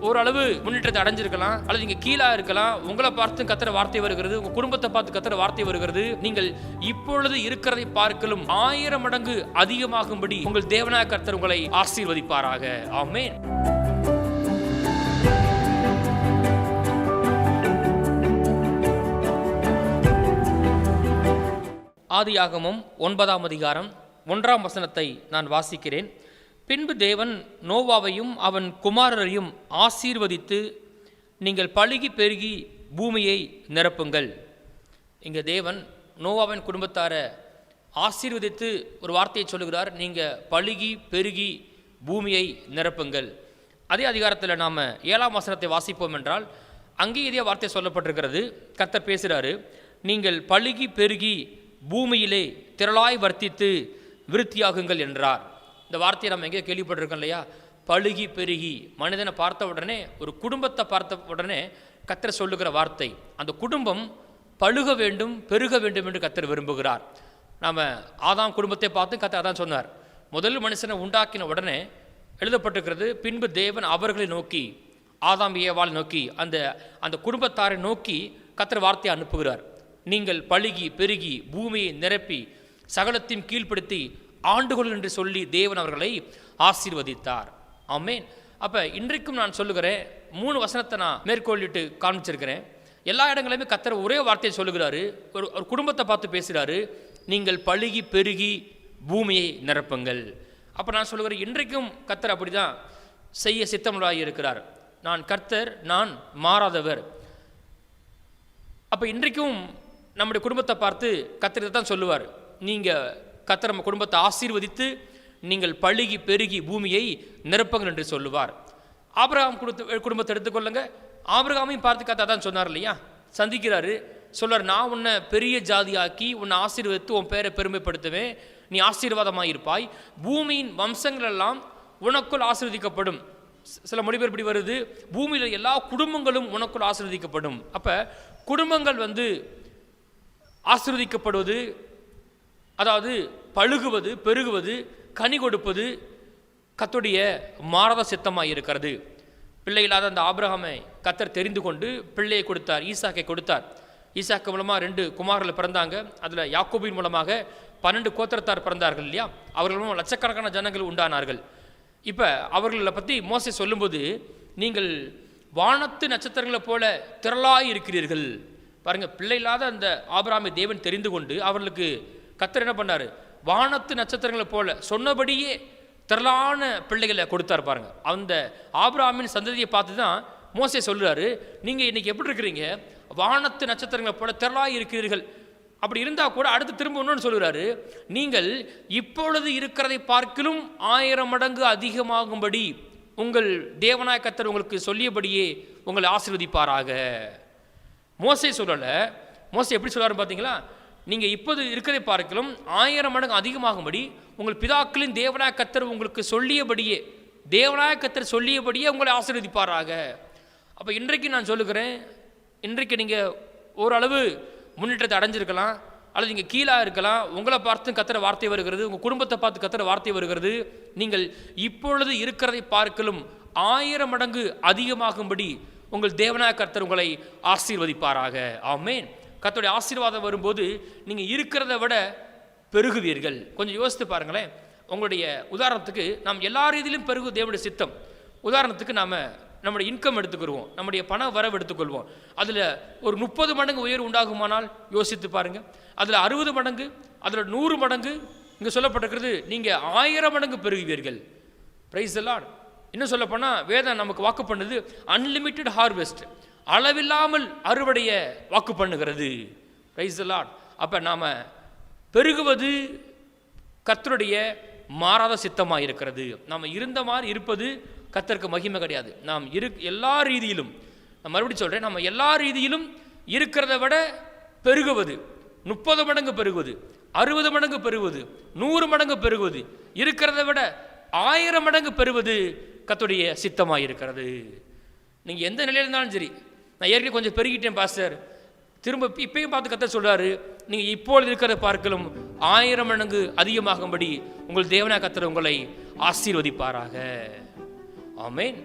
ஓரளவு முன்னேற்றத்தை அடைஞ்சிருக்கலாம். அல்லது நீங்க கீழா இருக்கலாம். உங்களை பார்த்து கத்துற வார்த்தை வருகிறது. உங்க குடும்பத்தை பார்த்து கத்துற வார்த்தை வருகிறது. நீங்கள் இப்பொழுது இருக்கிறதை பார்க்கலும் ஆயிரம் மடங்கு அதிகமாகும்படி உங்கள் தேவனாய கர்த்தர் உங்களை ஆசீர்வதிப்பாராக. ஆமென். ஆதியாகமும் ஒன்பதாம் அதிகாரம் ஒன்றாம் வசனத்தை நான் வாசிக்கிறேன். பின்பு தேவன் நோவாவையும் அவன் குமாரரையும் ஆசீர்வதித்து நீங்கள் பழுகி பெருகி பூமியை நிரப்புங்கள். இங்கே தேவன் நோவாவின் குடும்பத்தாரை ஆசீர்வதித்து ஒரு வார்த்தையை சொல்லுகிறார் நீங்கள் பழுகி பெருகி பூமியை நிரப்புங்கள். அதே அதிகாரத்தில் நாம் ஏழாம் வசனத்தை வாசிப்போம் என்றால் அங்கே இதே வார்த்தை சொல்லப்பட்டிருக்கிறது. கத்தர் பேசுகிறாரு நீங்கள் பழுகி பெருகி பூமியிலே திரளாய் வர்த்தித்து விருத்தியாகுங்கள் என்றார். இந்த வார்த்தையை நம்ம எங்கேயோ கேள்விப்பட்டிருக்கோம் இல்லையா? பழுகி பெருகி. மனிதனை பார்த்த உடனே ஒரு குடும்பத்தை பார்த்த உடனே கத்தர் சொல்லுகிற வார்த்தை அந்த குடும்பம் பழுக வேண்டும் பெருக வேண்டும் என்று கத்தர் விரும்புகிறார். நாம் ஆதாம் குடும்பத்தை பார்த்து கத்தர் அதான் சொன்னார். முதல் மனுஷனை உண்டாக்கின உடனே எழுதப்பட்டிருக்கிறது பின்பு தேவன் அவர்களை நோக்கி ஆதாம் ஏவால் நோக்கி அந்த அந்த குடும்பத்தாரை நோக்கி கத்தர் வார்த்தையை அனுப்புகிறார். நீங்கள் பழுகி பெருகி பூமியை நிரப்பி சகலத்தையும் கீழ்ப்படுத்தி ஆண்டுகள் என்று சொல்லி தேவன் அவர்களை ஆசீர்வதித்தார். ஆமேன். அப்போ இன்றைக்கும் நான் சொல்லுகிறேன் மூணு வசனத்தை நான் மேற்கொள்ளிட்டு காமிச்சிருக்கிறேன் எல்லா இடங்களையுமே கத்தர் ஒரே வார்த்தையை சொல்லுகிறாரு. ஒரு ஒரு குடும்பத்தை பார்த்து பேசுகிறாரு நீங்கள் பழுகி பெருகி பூமியை நிரப்புங்கள். அப்போ நான் சொல்லுகிறேன் இன்றைக்கும் கத்தர் அப்படிதான் செய்ய சித்தமுள்ளாகி இருக்கிறார். நான் கர்த்தர் நான் மாறாதவர். அப்போ இன்றைக்கும் நம்முடைய குடும்பத்தை பார்த்து கத்திரத்தை தான் சொல்லுவார். நீங்கள் கத்தர் நம்ம குடும்பத்தை ஆசீர்வதித்து நீங்கள் பழுகி பெருகி பூமியை நிரப்புங்கள் என்று சொல்லுவார். ஆபிரகாம் கொடுத்த குடும்பத்தை எடுத்துக்கொள்ளுங்க. ஆபிரகாமையும் பார்த்து கத்தா தான் சொன்னார் இல்லையா? சந்திக்கிறாரு. சொல்றார் நான் உன்னை பெரிய ஜாதியாக்கி உன்னை ஆசீர்வதித்து உன் பேரை பெருமைப்படுத்துவேன். நீ ஆசீர்வாதமாக இருப்பாய். பூமியின் வம்சங்கள் எல்லாம் உனக்குள் ஆசீர்வதிக்கப்படும். சில மொழிபெயர் இப்படி வருது. பூமியில் எல்லா குடும்பங்களும் உனக்குள் ஆசீர்வதிக்கப்படும். அப்போ குடும்பங்கள் வந்து ஆசீர்வதிக்கப்படுவது அதாவது பழுகுவது பெருகுவது கனி கொடுப்பது கத்துடைய மாரத சித்தமாக இருக்கிறது. பிள்ளை இல்லாத அந்த ஆபிரகாமை கத்தர் தெரிந்து கொண்டு பிள்ளையை கொடுத்தார் ஈசாக்கை கொடுத்தார். ஈசாக்கு மூலமாக ரெண்டு குமார்கள் பிறந்தாங்க. அதில் யாக்கோபின் மூலமாக பன்னெண்டு கோத்திரத்தார் பிறந்தார்கள் இல்லையா? அவர்கள் மூலம் லட்சக்கணக்கான ஜனங்கள் உண்டானார்கள். இப்போ அவர்களை பற்றி மோசை சொல்லும்போது நீங்கள் வானத்து நட்சத்திரங்களைப் போல திரளாய் இருக்கிறீர்கள் பாருங்கள் பிள்ளை இல்லாத அந்த ஆபிராமை தேவன் தெரிந்து கொண்டு அவர்களுக்கு கத்தர் என்ன பண்ணாரு? வானத்து நட்சத்திரங்களை போல சொன்னபடியே திரளான பிள்ளைகளை கொடுத்தார் பாருங்க. அந்த ஆபிராமின் சந்ததியை பார்த்து தான் மோசே சொல்கிறாரு நீங்கள் இன்னைக்கு எப்படி இருக்கிறீங்க? வானத்து நட்சத்திரங்களை போல திரளாக இருக்கிறீர்கள். அப்படி இருந்தால் கூட அடுத்து திரும்ப ஒன்று சொல்கிறாரு நீங்கள் இப்பொழுது இருக்கிறதை பார்க்கிலும் ஆயிரம் மடங்கு அதிகமாகும்படி உங்கள் தேவநாயக கத்தர் உங்களுக்கு சொல்லியபடியே உங்களை ஆசீர்வதிப்பாராக. மோசே சொல்லலை. மோசை எப்படி சொல்றாரு பார்த்தீங்களா? நீங்கள் இப்போது இருக்கிறதை பார்க்கலும் ஆயிரம் மடங்கு அதிகமாகும்படி உங்கள் பிதாக்களின் தேவனாய கத்தர் உங்களுக்கு சொல்லியபடியே தேவனாய கத்தர் சொல்லியபடியே உங்களை ஆசீர்வதிப்பாராக. அப்போ இன்றைக்கு நான் சொல்லுகிறேன் இன்றைக்கு நீங்கள் ஓரளவு முன்னேற்றத்தை அடைஞ்சிருக்கலாம் அல்லது நீங்கள் கீழாக இருக்கலாம் உங்களை பார்த்து கத்துற வார்த்தை வருகிறது உங்கள் குடும்பத்தை பார்த்து கத்துற வார்த்தை வருகிறது. நீங்கள் இப்பொழுது இருக்கிறதை பார்க்கலும் ஆயிரம் மடங்கு அதிகமாகும்படி உங்கள் தேவனாய கர்த்தர் உங்களை ஆசீர்வதிப்பாராக. ஆமேன். கத்தோடைய ஆசீர்வாதம் வரும்போது நீங்கள் இருக்கிறத விட பெருகுவீர்கள். கொஞ்சம் யோசித்து பாருங்களேன். உங்களுடைய உதாரணத்துக்கு நாம் எல்லா ரீதியிலும் பெருகு தேவனுடைய சித்தம். உதாரணத்துக்கு நாம் நம்முடைய இன்கம் எடுத்துக்கிடுவோம் நம்முடைய பண வரவு எடுத்துக்கொள்வோம். அதில் ஒரு முப்பது மடங்கு உயர்வு உண்டாகுமானால் யோசித்து பாருங்கள் அதில் அறுபது மடங்கு அதில் நூறு மடங்கு இங்கே சொல்லப்பட்டிருக்கிறது நீங்கள் ஆயிரம் மடங்கு பெருகுவீர்கள். ப்ரைஸ் எல்லாம் இன்னும் சொல்லப்போனால் வேதம் நமக்கு வாக்கு பண்ணுது அன்லிமிட்டெட் ஹார்வெஸ்ட் அளவில்லாமல் அறுவடைய வாக்கு பண்ணுகிறது. ரைஸ் எல்லாம் அப்போ நாம் பெருகுவது கத்தருடைய மாறாத சித்தமாக இருக்கிறது. நாம் இருந்த மாதிரி இருப்பது கத்தருக்கு மகிமை கிடையாது. நாம் இரு எல்லா ரீதியிலும் நான் மறுபடியும் சொல்கிறேன் நம்ம எல்லா ரீதியிலும் இருக்கிறத விட பெருகுவது முப்பது மடங்கு பெருகுவது அறுபது மடங்கு பெருகுவது நூறு மடங்கு பெருகுவது இருக்கிறத விட ஆயிரம் மடங்கு பெறுவது கத்துடைய சித்தமாக இருக்கிறது. நீங்கள் எந்த நிலையில் இருந்தாலும் சரி நான் ஏற்கனவே கொஞ்சம் பெருகிட்டேன் பாஸ்டர். திரும்ப இப்பயும் பார்த்து கத்த சொல்கிறாரு நீங்கள் இப்பொழுது இருக்கிறத பார்க்கலும் ஆயிரம் மடங்கு அதிகமாகும்படி உங்கள் தேவனா கத்தர் உங்களை ஆசீர்வதிப்பாராக. ஆமேன்.